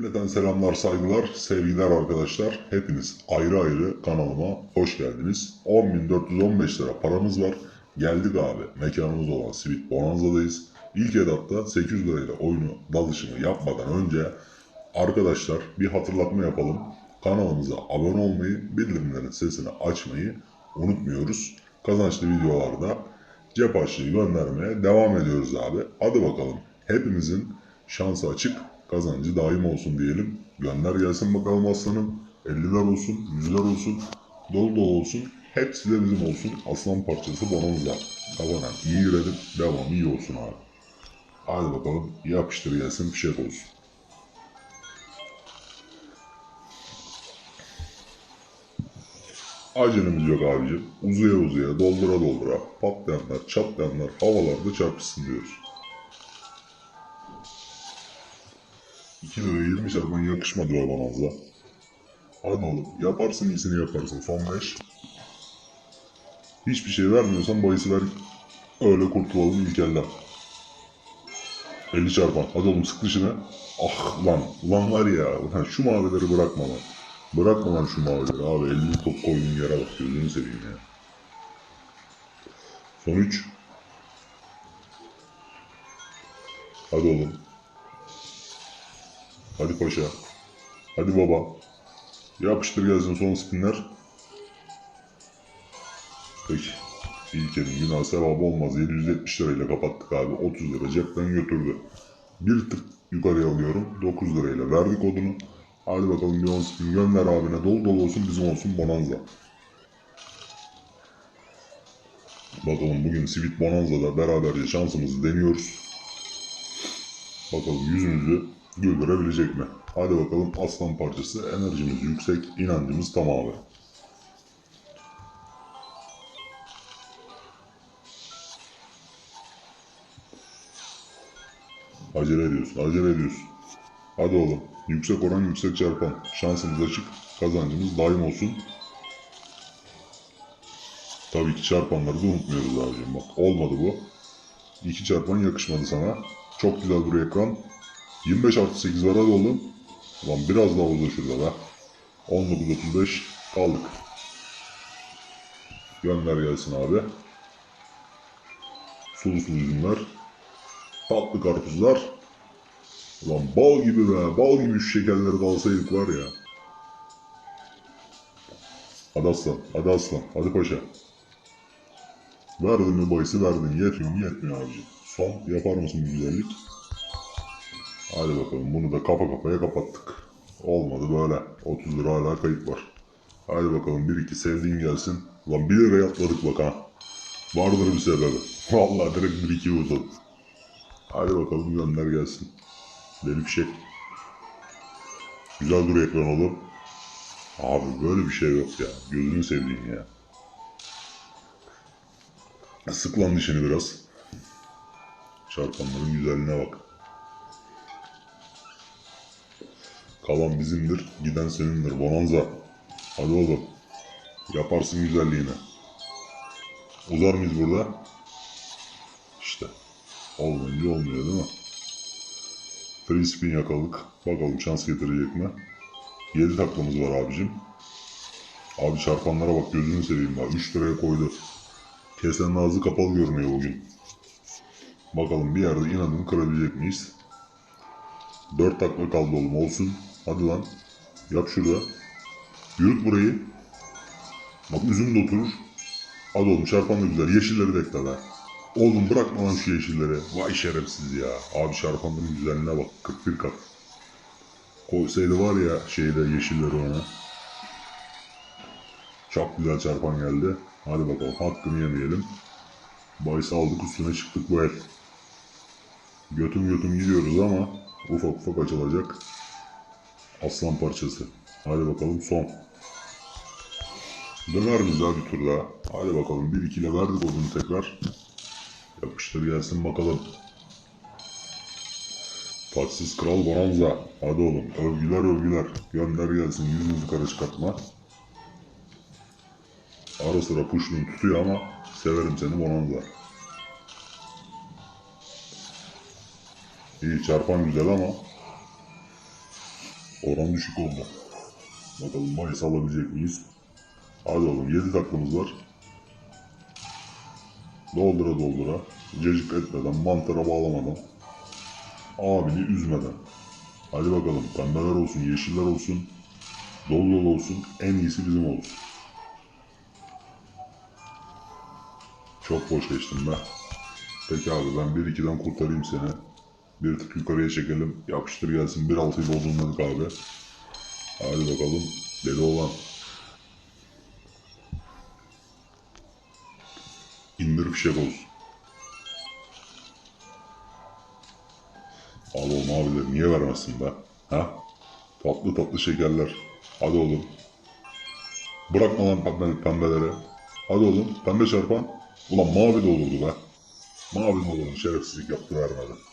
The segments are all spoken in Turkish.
Cümleten selamlar, saygılar, sevgiler arkadaşlar. Hepiniz ayrı ayrı kanalıma hoş geldiniz. 10.415 lira paramız var. Geldik abi. Mekanımız olan Sweet Bonanza'dayız. İlk etapta 800 lirayla oyunu dalışımı yapmadan önce arkadaşlar bir hatırlatma yapalım. Kanalımıza abone olmayı, bildirimlerin sesini açmayı unutmuyoruz. Kazançlı videolarda cep harçlığı göndermeye devam ediyoruz abi. Hadi bakalım. Hepimizin şansı açık, kazancı daim olsun diyelim. Gönder gelsin bakalım aslanım. 50'ler olsun, 100'ler olsun, dolu dolu olsun. Hepsi de bizim olsun. Aslan parçası bonanza. Kazanan iyi girelim, devamı iyi olsun abi. Hadi bakalım yapıştır gelsin fişek olsun. Acelemiz yok abicim. Uzaya uzaya, doldura doldura, patlayanlar, çatlayanlar havalarda çarpışsın diyoruz. 2 lira 20 çarpan yakışmadı be bonanza. Hadi oğlum yaparsın iyisini yaparsın. Son 5. Hiçbir şey vermiyorsan bahisi ver. Öyle kurtulalım ilkelden. 50 çarpan. Hadi oğlum sık dışına. Ah lan. Ulan var ya. Ulan şu mavileri bırakma lan. Bırakma lan şu mavileri abi. 50 top koyduğun yere bak. Gözünü seveyim ya. Son 3. Hadi oğlum. Hadi paşa. Hadi baba. Yapıştır gelsin son spinler. Peki. İlkenin günah sevabı olmaz. 770 lirayla kapattık abi. 30 lira cepten götürdü. Bir tık yukarıya alıyorum. 9 lirayla verdik odunu. Hadi bakalım bir 10 spin gönder abine. Dolu dolu olsun bizim olsun bonanza. Bakalım bugün Sweet Bonanza'da beraberce şansımızı deniyoruz. Bakalım yüzümüzü güldürebilecek mi? Hadi bakalım aslan parçası. Enerjimiz yüksek, inancımız tam abi. Acele ediyorsun, acele ediyorsun. Hadi oğlum. Yüksek oran, yüksek çarpan. Şansımız açık, kazancımız daim olsun. Tabii ki çarpanları da unutmuyoruz abicim. Bak olmadı bu. İki çarpan yakışmadı sana. Çok güzel duruyor ekran. 25 artı 8 var hadi oğlum. Ulan biraz daha uzun şurada be. 19.35 kaldık. Gönder gelsin abi. Sulu sulu üzümler. Tatlı karpuzlar. Ulan bal gibi be. Bal gibi şu şekerleri de alsaydık var ya. Hadi aslan. Hadi aslan. Hadi paşa. Verdin mi bahisi verdin. Yetmiyor mu yetmiyor abicim. Son yapar mısın bir güzellik? Hadi bakalım bunu da kafa kafaya kapattık. Olmadı böyle. 30 lira hala kayıp var. Hadi bakalım 1-2 sevdiğin gelsin. Lan 1 liraya atladık bak ha. Vardır bir sebebi. Vallahi direkt 1-2'yi uzadık. Hadi bakalım gönder gelsin. Deli fişek. Güzel dur ekran oğlum. Abi böyle bir şey yok ya. Gözünü sevdiğin ya. Sık lan dişini biraz. Çarpanların güzelliğine bak. Kalan bizimdir, giden senindir. Bonanza. Hadi oğlum. Yaparsın güzelliğini. Uzar mıyız burada? İşte. Olmayınca olmuyor değil mi? Free spin yakaladık. Bakalım şans getirecek mi? 7 taklamız var abicim. Abi çarpanlara bak gözünü seveyim bak. 3 liraya koydu. Kesenin ağzı kapalı görünüyor bugün. Bakalım bir yerde inadını kırabilecek miyiz? 4 takla kaldı oğlum olsun. Hadi lan. Yap şurada. Yürüt burayı. Bak üzüm de oturur. Hadi oğlum çarpan da güzel. Yeşilleri de ekle. Oğlum bırakma lan şu yeşilleri. Vay şerefsiz ya. Abi çarpanların güzelliğine bak. 41 kat. Koysaydı var ya şeyde yeşilleri ona. Çok güzel çarpan geldi. Hadi bakalım hakkını yemeyelim. Baysı aldık üstüne çıktık bu el. Götüm götüm gidiyoruz ama ufak ufak açılacak. Aslan parçası. Hadi bakalım son. Döner abi bir tur daha? Hadi bakalım 1-2 ile verdik odunu tekrar. Yapıştır gelsin bakalım. Taçsız Kral Bonanza. Hadi oğlum övgüler övgüler. Gönder gelsin yüzünüzü kara çıkartma. Ara sıra puşluğunu tutuyor ama severim seni Bonanza. İyi çarpan güzel ama Oran düşük oldu. Bakalım Mayıs alabilecek miyiz? Hadi oğlum 7 taklımız var. Doldura doldura. Cacık etmeden, mantara bağlamadan. Abini üzmeden. Hadi bakalım pembeler olsun, yeşiller olsun. Dolu dolu olsun. En iyisi bizim olsun. Çok boş geçtim be. Peki abi ben 1-2'den kurtarayım seni. Bir tık yukarıya çekelim. Yapıştır gelsin. 1-6'yı doldurmadık abi. Hadi bakalım. Deli olan. İndir fişek olsun. Al oğlum abiler niye vermezsin be? Ha? Tatlı tatlı şekerler. Hadi oğlum. Bırakma lan pembe, pembelere. Hadi oğlum pembe çarpan. Ulan mavi de olurdu be. Mavi de olurdu şerefsizlik yaptı vermedi.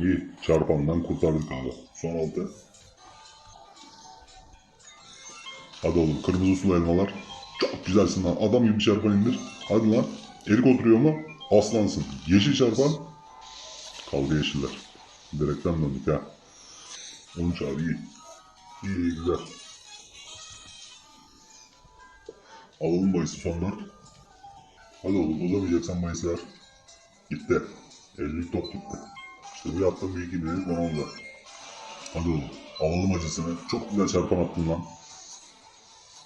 İyi çarpandan kurtardık abi. Son altı. Hadi oğlum kırmızı sulu elmalar. Çok güzelsin lan. Adam gibi bir çarpan indir. Hadi lan. Erik oturuyor mu? Aslansın. Yeşil çarpan. Kaldı yeşiller. Direkten döndük ha. 13 abi iyi. İyi iyi güzel. Alalım bayısı son dört. Hadi oğlum bozamayacaksan bayısı ver. Gitti. 50'lik top gitti. İşte attım bir iki binlik bana onda. Hadi oğlum. Alalım acısını. Çok güzel çarpan attın lan.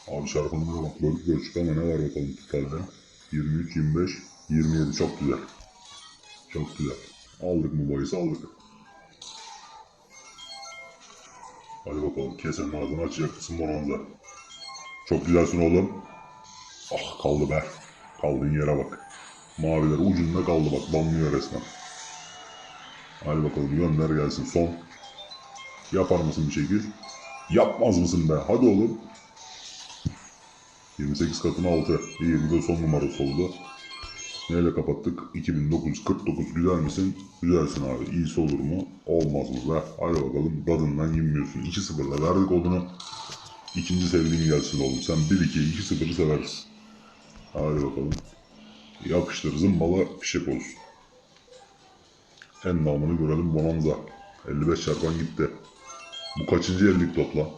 Abi çarpanımıza bak. Bölük bölçük ama ne var bakalım totalde. 23, 25, 27. Çok güzel. Çok güzel. Aldık mı bayısı aldık. Hadi bakalım kesenin ağzını açacak kısım bonanza. Çok güzelsin oğlum. Ah kaldı be. Kaldığın yere bak. Maviler ucunda kaldı bak. Banlıyor resmen. Hadi bakalım gönder gelsin son. Yapar mısın bir şekil? Yapmaz mısın be? Hadi oğlum. 28 katına 6. İyi bu da son numarası oldu. Neyle kapattık? 2949. Güzel misin? Güzelsin abi. İyisi olur mu? Olmaz mı be? Hadi bakalım. Tadından yenmiyorsun. 2-0'la verdik odunu. İkinci sevdiğin gelsin oğlum. Sen 1-2'yi 2-0'ı seversin. Hadi bakalım. Yapıştır zımbala fişek olsun. En namını görelim Bonanza. 55 çarpan gitti. Bu kaçıncı ellik topla?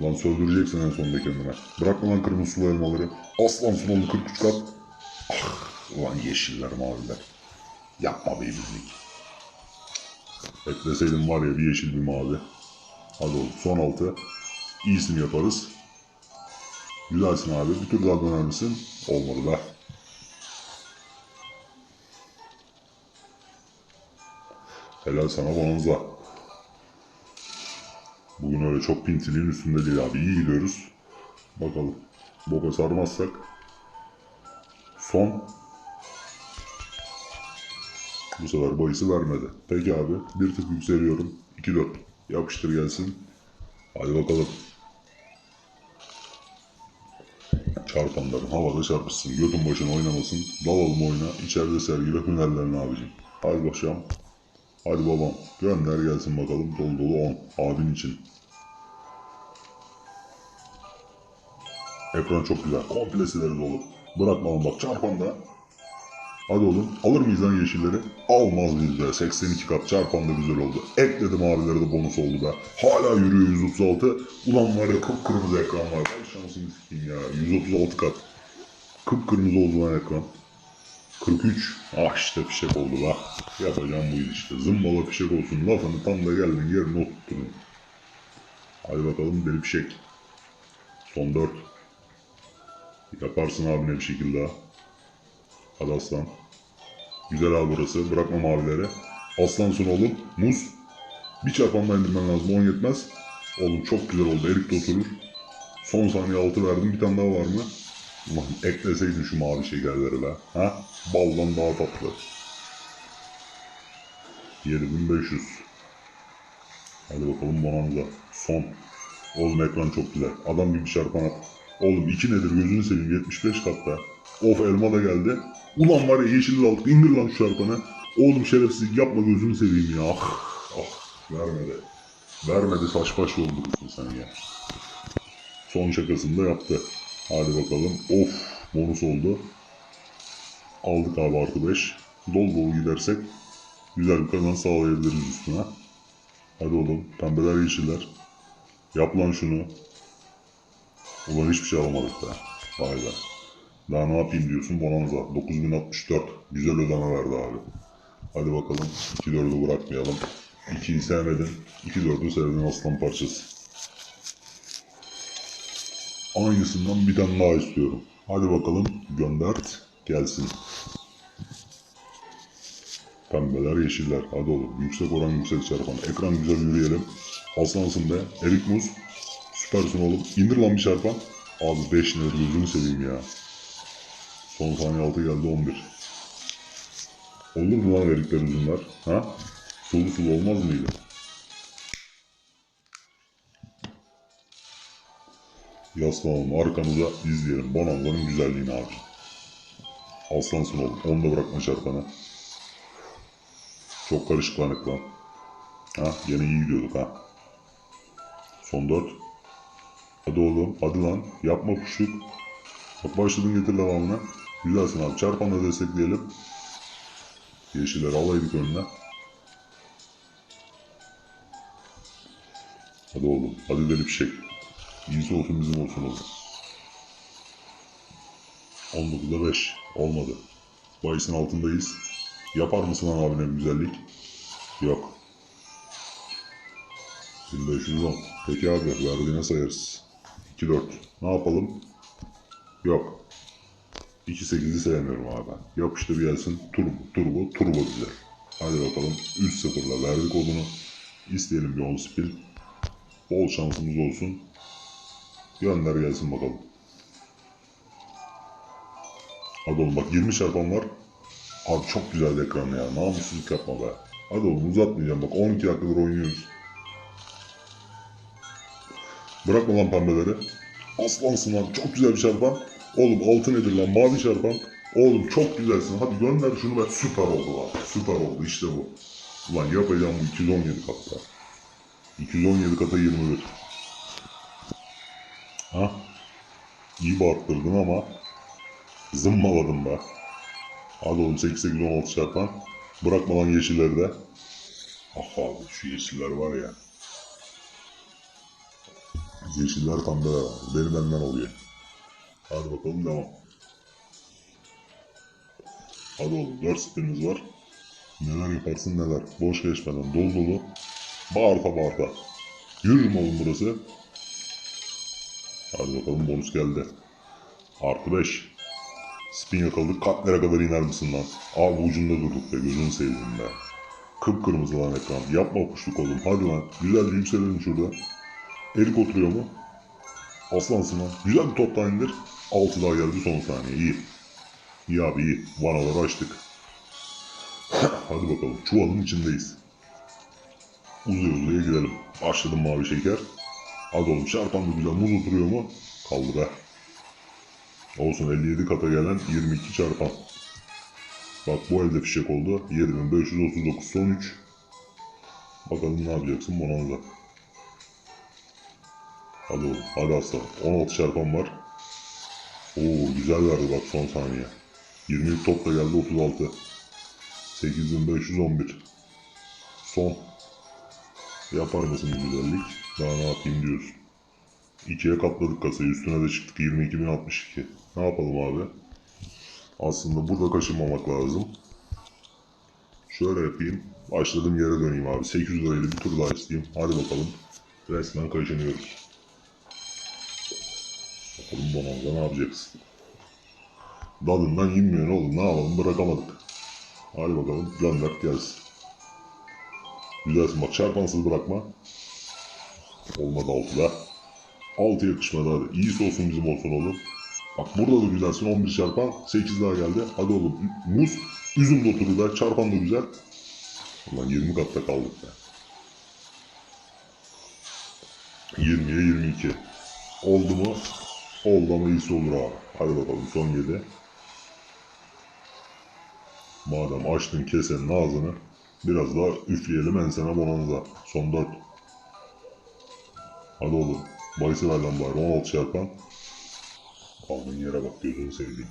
Lan söldüreceksin en sonunda kendine. Bırakma lan kırmızı sulu elmaları. Aslan oldu 43 kat. Ah, ulan yeşiller maviler. Yapma be ibizlik. Ekleseydin var ya bir yeşil bir mavi. Hadi oğlum son altı. İyisini yaparız. Güzelsin abi. Bir tur daha döner misin? Olmadı be. Helal sana bonanza. Bugün öyle çok pintiliğin üstünde değil abi. İyi gidiyoruz. Bakalım. Boka sarmazsak. Son. Bu sefer bayısı vermedi. Peki abi. Bir tık yükseliyorum. 2-4. Yapıştır gelsin. Hadi bakalım. Çarpanların havada çarpışsın. Götün başına oynamasın. Dalalım oyna. İçeride sergile hünerlerini abicim. Hadi bakacağım. Hadi babam. Gönder gelsin bakalım. Dolu dolu 10. Abin için. Ekran çok güzel. Komple sileriz oğlum. Bırakma lan bak çarpanda. Hadi oğlum. Alır mıyız lan yeşilleri? Almaz mıyız be? 82 kat çarpan da güzel oldu. Ekledim abileri de bonus oldu be. Hala yürüyor 136. Ulan var ya kıpkırmızı ekran var. Ay şansını sikeyim ya. 136 kat. Kıpkırmızı oldu lan ekran. 43. Ah işte fişek oldu be. Yapacağım bu işte. Zımbala fişek olsun. Lafını tam da geldin yerine oturtturun. Hadi bakalım deli fişek. Son 4. Yaparsın abine bir şekilde daha. Hadi aslan. Güzel abi burası. Bırakma mavileri. Aslansın oğlum. Muz. Bir çarpanla indirmen lazım. 10 yetmez. Oğlum çok güzel oldu. Erik de oturur. Son saniye 6 verdim. Bir tane daha var mı? Ulan ekleseydin şu mavi şekerleri be. Ha? Baldan daha tatlı. 7500. Hadi bakalım bonanza. Son. Oğlum ekran çok güzel. Adam gibi çarpan. Oğlum iki nedir gözünü seveyim 75 katta. Of elma da geldi. Ulan var ya yeşil aldık indir lan şu çarpanı. Oğlum şerefsizlik yapma gözünü seveyim ya. Ah, ah vermedi. Vermedi saç baş doldurursun sen ya. Son şakasını da yaptı. Hadi bakalım. Of bonus oldu. Aldık abi artı 5. Dol dolu gidersek güzel bir kazanç sağlayabiliriz üstüne. Hadi oğlum. Pembeler yeşiller. Yap lan şunu. Ulan hiçbir şey alamadık be. Vay be. Daha ne yapayım diyorsun Bonanza. 9064. Güzel ödeme verdi abi. Hadi bakalım. 2-4'ü bırakmayalım. 2'yi sevmedin. 2-4'ü sevdin aslan parçası. Aynısından bir tane daha istiyorum. Hadi bakalım gönder gelsin. Pembeler, yeşiller. Hadi oğlum. Yüksek oran, yüksek çarpan. Ekran güzel yürüyelim. Aslansın be. Erik Muz. Süpersin oğlum. İndir lan bir çarpan. Abi 5 nedir gözünü seveyim ya. Son saniye 6 geldi 11. Olur mu lan erikler uzunlar? Ha? Sulu sulu olmaz mıydı? Yaslanalım arkamıza izleyelim. Bonanza'nın güzelliğini abi. Aslansın oğlum. Onu da bırakma çarpanı. Çok karışıklanık lan. Ha yine iyi gidiyorduk ha. Son dört. Hadi oğlum hadi lan. Yapma kuşluk. Bak başladın getir devamını. Güzelsin abi. Çarpanla destekleyelim. Yeşilleri alaydık önüne. Hadi oğlum. Hadi deli bir şey. İyisi olsun bizim olsun oğlum. 19'da 5. Olmadı. Bahis'in altındayız. Yapar mısın lan abine bir güzellik? Yok. 1510. Peki abi verdiğine sayarız. 2-4. Ne yapalım? Yok. 2-8'i sevmiyorum abi. Yapıştır gelsin. Turbo, turbo, turbo güzel. Hadi bakalım. 3-0'la verdik odunu. İsteyelim bir 10 spin. Bol şansımız olsun. Gönder gelsin bakalım. Hadi oğlum bak 20 çarpan var. Abi çok güzel ekran ya. Namussuzluk yapma be. Hadi oğlum uzatmayacağım bak 12 dakikadır oynuyoruz. Bırakma lan pembeleri. Aslansın lan çok güzel bir çarpan. Oğlum altı nedir lan mavi çarpan. Oğlum çok güzelsin hadi gönder şunu be. Süper oldu lan. Süper oldu işte bu. Ulan yapacağım bu 217 katta. 217 kata 21. Ha? İyi bağırttırdın ama zımmaladım be. Hadi oğlum 8 8 16 çarpan. Bırakma lan yeşilleri de. Ah abi şu yeşiller var ya. Yeşiller pembeler var. Beni benden oluyor. Hadi bakalım devam. Hadi oğlum 4 spinimiz var. Neler yaparsın neler. Boş geçmeden dolu dolu. Bağırta bağırta. Yürürüm oğlum burası. Hadi bakalım bonus geldi. Artı 5. Spin yakaladık. Katlere kadar iner misin lan? Abi ucunda durduk be. Gözünü seveyim be. Kıpkırmızı lan ekran. Yapma kuşluk oğlum. Hadi lan. Güzelce yükselelim şurada. Erik oturuyor mu? Aslansın lan. Güzel bir top daha indir. 6 daha geldi son saniye. İyi. İyi abi iyi. Vanaları açtık. Hadi bakalım. Çuvalın içindeyiz. Uzaya uzaya gidelim. Başladım mavi şeker. Hadi oğlum çarpan da güzel. Muz oturuyor mu? Kaldı be. Olsun 57 kata gelen 22 çarpan. Bak bu elde fişek oldu. 7539 son 3. Bakalım ne yapacaksın Bonanza. Hadi oğlum hadi aslan. 16 çarpan var. Oo güzel verdi bak son saniye. 20 top da geldi 36. 8511. Son. Yapar mısın bu güzellik? Daha ne yapayım diyorsun. İkiye katladık kasayı. Üstüne de çıktık 22.062. Ne yapalım abi? Aslında burada kaçırmamak lazım. Şöyle yapayım. Başladığım yere döneyim abi. 800 lirayla bir tur daha isteyeyim. Hadi bakalım. Resmen kaçınıyoruz. Bakalım Bonanza ne yapacaksın? Dadından inmiyor oğlum. Ne yapalım bırakamadık. Hadi bakalım gönder gelsin. Güzelsin bak çarpansız bırakma. Olmadı altıda. Altı yakışmadı hadi. İyisi olsun bizim olsun oğlum. Bak burada da güzelsin 11 çarpan. 8 daha geldi. Hadi oğlum muz. Üzüm de oturdu da çarpan da güzel. Ulan 20 katta kaldık be. 20'ye 22. Oldu mu? Oldu ama iyisi olur abi. Hadi bakalım son 7. Madem açtın kesenin ağzını biraz daha üfleyelim ensene bonanza. Son 4. Hadi oğlum. Bayısı ver lan bari 16 çarpan. Aldığın yere bak gözünü seveyim.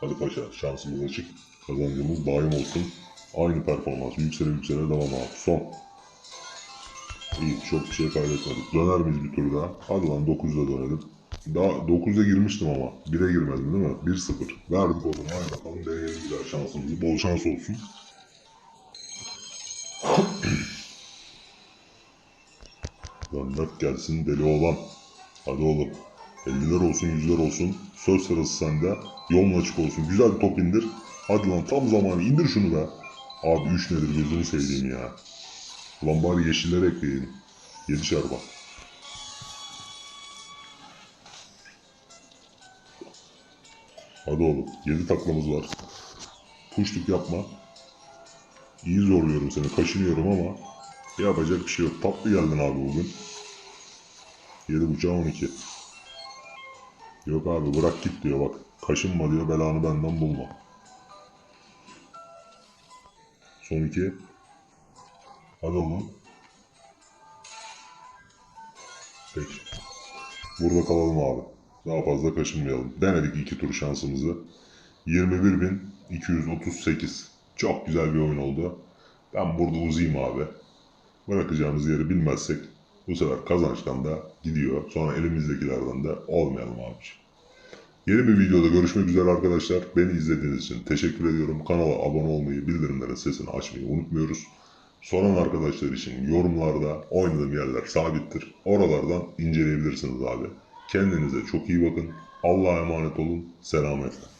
Hadi paşa şansımız açık. Kazancımız daim olsun. Aynı performans. Yüksele yüksele devam abi. Son. İyi çok bir şey kaybetmedik. Döner miyiz bir tur daha? Hadi lan 9'da dönelim. Daha 9'a girmiştim ama. 1'e girmedim değil mi? 1-0. Verdik o zaman. Hadi bakalım deneyelim güzel şansımızı. Bol şans olsun. Gönder gelsin deli olan. Hadi oğlum. 50'ler olsun 100'ler olsun. Söz sırası sende. Yolun açık olsun. Güzel bir top indir. Hadi lan tam zamanı indir şunu be. Abi 3 nedir gözünü sevdiğim ya. Ulan bari yeşilleri ekleyelim. 7 şerba. Hadi oğlum. 7 taklamız var. Puşluk yapma. İyi zorluyorum seni. Kaşınıyorum ama yapacak bir şey yok. Tatlı geldin abi bugün. 7.5'a 12. Yok abi bırak git diyor bak. Kaşınma diyor belanı benden bulma. Son iki. Hadi oğlum. Peki. Burada kalalım abi. Daha fazla kaşınmayalım. Denedik iki tur şansımızı. 21.238. Çok güzel bir oyun oldu. Ben burada uzayayım abi. Bırakacağımız yeri bilmezsek bu sefer kazançtan da gidiyor. Sonra elimizdekilerden de olmayalım abiciğim. Yeni bir videoda görüşmek üzere arkadaşlar. Beni izlediğiniz için teşekkür ediyorum. Kanala abone olmayı, bildirimlerin sesini açmayı unutmuyoruz. Soran arkadaşlar için yorumlarda oynadığım yerler sabittir. Oralardan inceleyebilirsiniz abi. Kendinize çok iyi bakın. Allah'a emanet olun. Selametle.